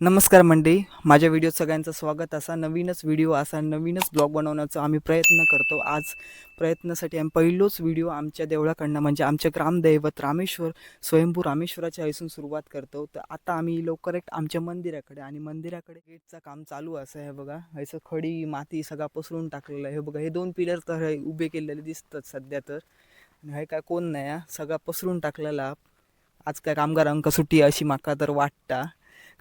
नमस्कार मंडळी. माझ्या व्हिडिओत सगळ्यांचं स्वागत. असा नवीनच व्हिडिओ असा नवीनच ब्लॉग बनवण्याचा आम्ही प्रयत्न करतो. आज प्रयत्नासाठी आम्ही पहिलोच व्हिडिओ आमच्या देवळाकडनं म्हणजे आमच्या ग्रामदैवत रामेश्वर स्वयंभू रामेश्वराच्या आईसून सुरुवात करतो. तर आता आम्ही लवकर एक आमच्या मंदिराकडे आणि मंदिराकडे गेटचं काम चालू असं आहे बघा. असं खडी माती सगळा पसरून टाकलेलं आहे. हे बघा हे दोन पिलर तर हे उभे केलेले दिसतात सध्या तर. हे काय कोण नाही हा, सगळा पसरून टाकलेला आज काय कामगारांका सुट्टी अशी माका तर वाटता.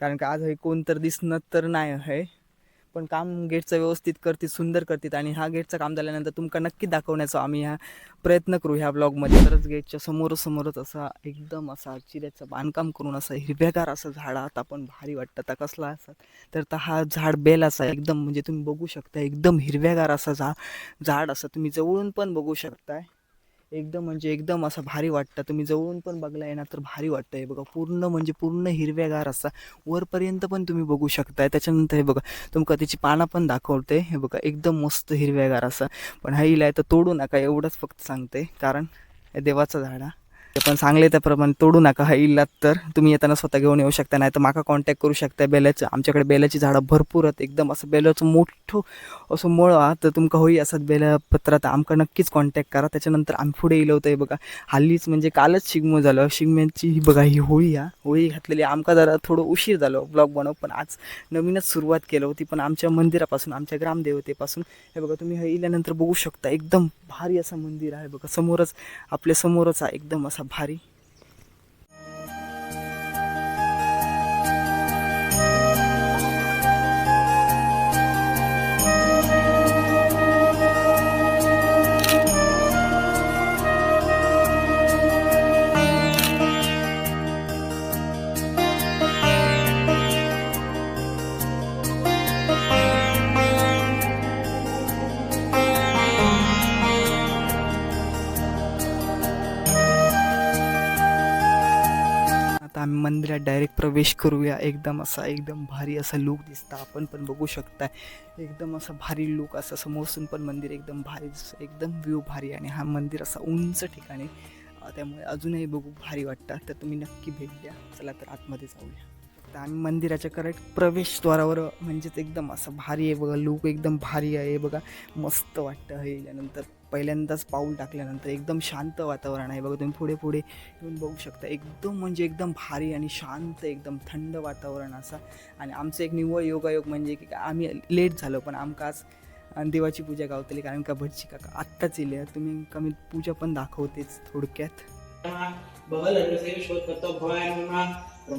कारण का आज हे कोण तर दिसणं तर नाही आहे. पण काम गेटचं व्यवस्थित करतील सुंदर करतील आणि हा गेटचं काम झाल्यानंतर तुमका नक्की दाखवण्याचा आम्ही ह्या प्रयत्न करू ह्या ब्लॉगमध्ये तरच गेटच्या समोरासमोरच असा एकदम असा चिऱ्याचं बांधकाम करून असं हिरव्यागार असं झाड आता पण भारी वाटतं. आता कसला असं तर तर हा झाड बेल असा एकदम म्हणजे तुम्ही बघू शकता एकदम हिरव्यागार असा झा झाड असं तुम्ही जवळून पण बघू शकताय. एकदम म्हणजे एकदम असं भारी वाटतं. तुम्ही जवळून पण बघला येणार तर भारी वाटतं. हे बघा पूर्ण म्हणजे पूर्ण हिरव्यागार असा वरपर्यंत पण तुम्ही बघू शकताय. त्याच्यानंतर हे बघा तुमका त्याची पानं पण दाखवते. हे बघा एकदम मस्त हिरव्यागार असा. पण हा इला तर तोडू नका एवढंच फक्त सांगते. कारण हे देवाचं झाड हा. ते पण सांगले त्याप्रमाणे तोडू नका. हा इल्लात तर तुम्ही येताना स्वतः घेऊन येऊ शकता नाही तर माका कॉन्टॅक्ट करू शकता. बेलाचं आमच्याकडे बेलाची झाडं भरपूर आहेत. एकदम असं बेलाचं मोठं असं मळ हा तर तुमका होई असत बेला पत्रात आमका नक्कीच कॉन्टॅक्ट करा. त्याच्यानंतर आम्ही पुढे येलो होतं हे बघा. हल्लीच म्हणजे कालच शिगमो झालं. शिगम्यांची ही बघा ही होळी हा. होळी घातलेली. आमका जरा थोडं उशीर झालं ब्लॉग बनव पण आज नवीनच सुरुवात केलं होती. पण आमच्या मंदिरापासून आमच्या ग्रामदेवतेपासून हे बघा तुम्ही हे इल्यानंतर बघू शकता. एकदम भारी असं मंदिर आहे बघा. समोरच आपल्या समोरच आहे एकदम असा भारी. मंदिरात डायरेक्ट प्रवेश करूया. एकदम असा एकदम भारी असा लुक दिसता. आपण पण बघू शकता एकदम असा भारी लुक असा समोरसून पण मंदिर एकदम भारी दिसतं एकदम व्ह्यू भारी आणि हा मंदिर असा उंच ठिकाणी. त्यामुळे अजूनही बघू भारी वाटतं. तर तुम्ही नक्की भेट द्या. चला तर आतमध्ये जाऊया. तर आम्ही मंदिराच्या करेक्ट प्रवेशद्वारावर म्हणजेच एकदम असं भारी आहे बघा. लुक एकदम भारी आहे. बघा मस्त वाटतं. हे यानंतर पहिल्यांदाच पाऊल टाकल्यानंतर एकदम शांत वातावरण आहे. बघा तुम्ही पुढे पुढे येऊन बघू शकता. एकदम म्हणजे एकदम भारी आणि शांत एकदम थंड वातावरण असा. आणि आमचं एक निव्वळ योगायोग म्हणजे की आम्ही लेट झालो पण आमका आज आणि देवाची पूजा गावतली कारण का भटची काका आत्ताच येले तुम्ही कमी पूजा पण दाखवतेच थोडक्यात. बगल से शोध करतो. भवाय तो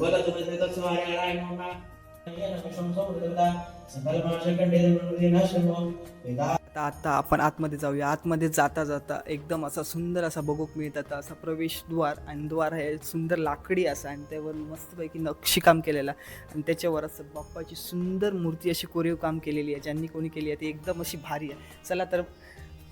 वेदा आता आता आपण आतमध्ये जाऊया. आतमध्ये जाता जाता एकदम असा सुंदर असा बघूक मिळतात असा प्रवेशद्वार आणि द्वार हे सुंदर लाकडी असा आणि त्यावर मस्तपैकी नक्षीकाम केलेला. आणि त्याच्यावर असं बाप्पाची सुंदर मूर्ती अशी कोरीव काम केलेली आहे. ज्यांनी कोणी केली आहे ती एकदम अशी भारी आहे. चला तर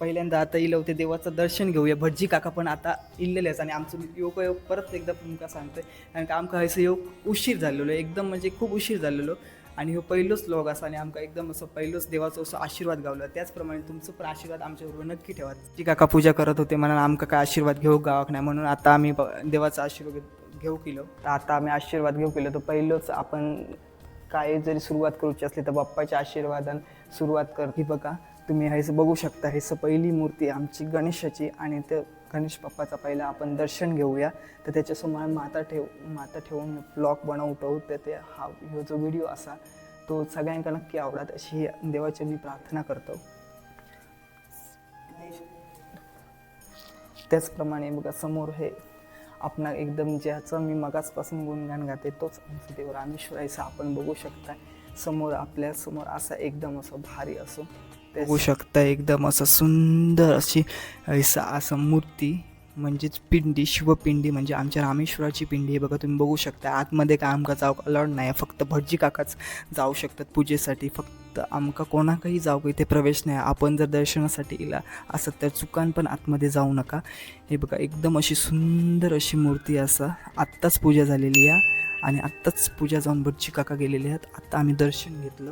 पहिल्यांदा आता इलं होते देवाचं दर्शन घेऊया. भटजी काका पण आता इल्लेलेच आणि आमचं योगायोग परत एकदा तुमका सांगते कारण का आमका असं योग उशीर झालेलो एकदम म्हणजे खूप उशीर झालेलो. आणि हो पहिलोच लोक असा आणि आमकां एकदम असो पहिलोच देवाचो असो आशीर्वाद गावला. त्याचप्रमाणे तुमचं पण आशीर्वाद आमच्याबरोबर नक्की ठेवा. जी काका पूजा करत होते म्हणून आमकां काय आशीर्वाद घेऊ गावाक नाही? म्हणून आता आम्ही ब- देवाचा आशीर्वाद घेऊ केलो. तर आता आम्ही आशीर्वाद घेऊ केलो. तर पहिलोच आपण काय जरी सुरुवात करूची असली तर बाप्पाच्या आशीर्वादान सुरुवात कर. ही बघा तुम्ही हे बघू शकता हे स- पहिली मूर्ती आमची गणेशाची आणि ते गणेश बाप्पाचा पहिला आपण दर्शन घेऊया. तर त्याच्यासमोर माता ठेव माता ठेवून ब्लॉग बनवतो तर ते हा ह्यो जो व्हिडिओ असा तो सगळ्यांका नक्की आवडत अशी देवाची मी प्रार्थना करतो. त्याचप्रमाणे बघा समोर हे आपणा एकदम ज्याचं मी मगाचपासून गुणगान गाते तोच आमचा देव रामेश्वरायचा आपण बघू शकता समोर आपल्यासमोर असा एकदम असं भारी असो बघू शकता एकदम असं सुंदर अशी ऐसा असं मूर्ती म्हणजेच पिंडी शिवपिंडी म्हणजे आमच्या रामेश्वराची पिंडी आहे बघा तुम्ही बघू शकता. आतमध्ये काय आमका जाऊ अलाउड नाही फक्त भटजी काकाच जाऊ शकतात पूजेसाठी. फक्त आमका कोणाकही जाऊ इथे प्रवेश नाही. आपण जर दर्शनासाठी गेला असत तर चुकान पण आतमध्ये जाऊ नका. हे बघा एकदम अशी सुंदर अशी मूर्ती असा. आत्ताच पूजा झालेली आहे आणि आत्ताच पूजा जाऊन भटजी काका गेलेले आहेत. आत्ता आम्ही दर्शन घेतलं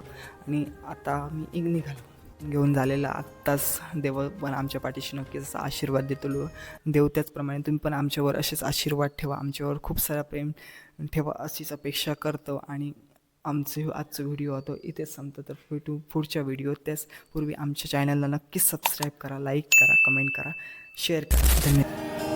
आणि आता आम्ही एक निघालो. घेऊन झालेला आत्ताच देव पण आमच्या पाठीशी नक्कीच असा आशीर्वाद देतो. देव त्याचप्रमाणे तुम्ही पण आमच्यावर असेच आशीर्वाद ठेवा. आमच्यावर खूप सारा प्रेम ठेवा अशीच अपेक्षा करतो. आणि आमचे आजचा व्हिडिओ होतो इथेच संपतो. तर भेटू पुढच्या व्हिडिओ त्याचपूर्वी आमच्या चॅनलला नक्कीच सबस्क्राईब करा लाईक करा कमेंट करा शेअर करा. धन्यवाद.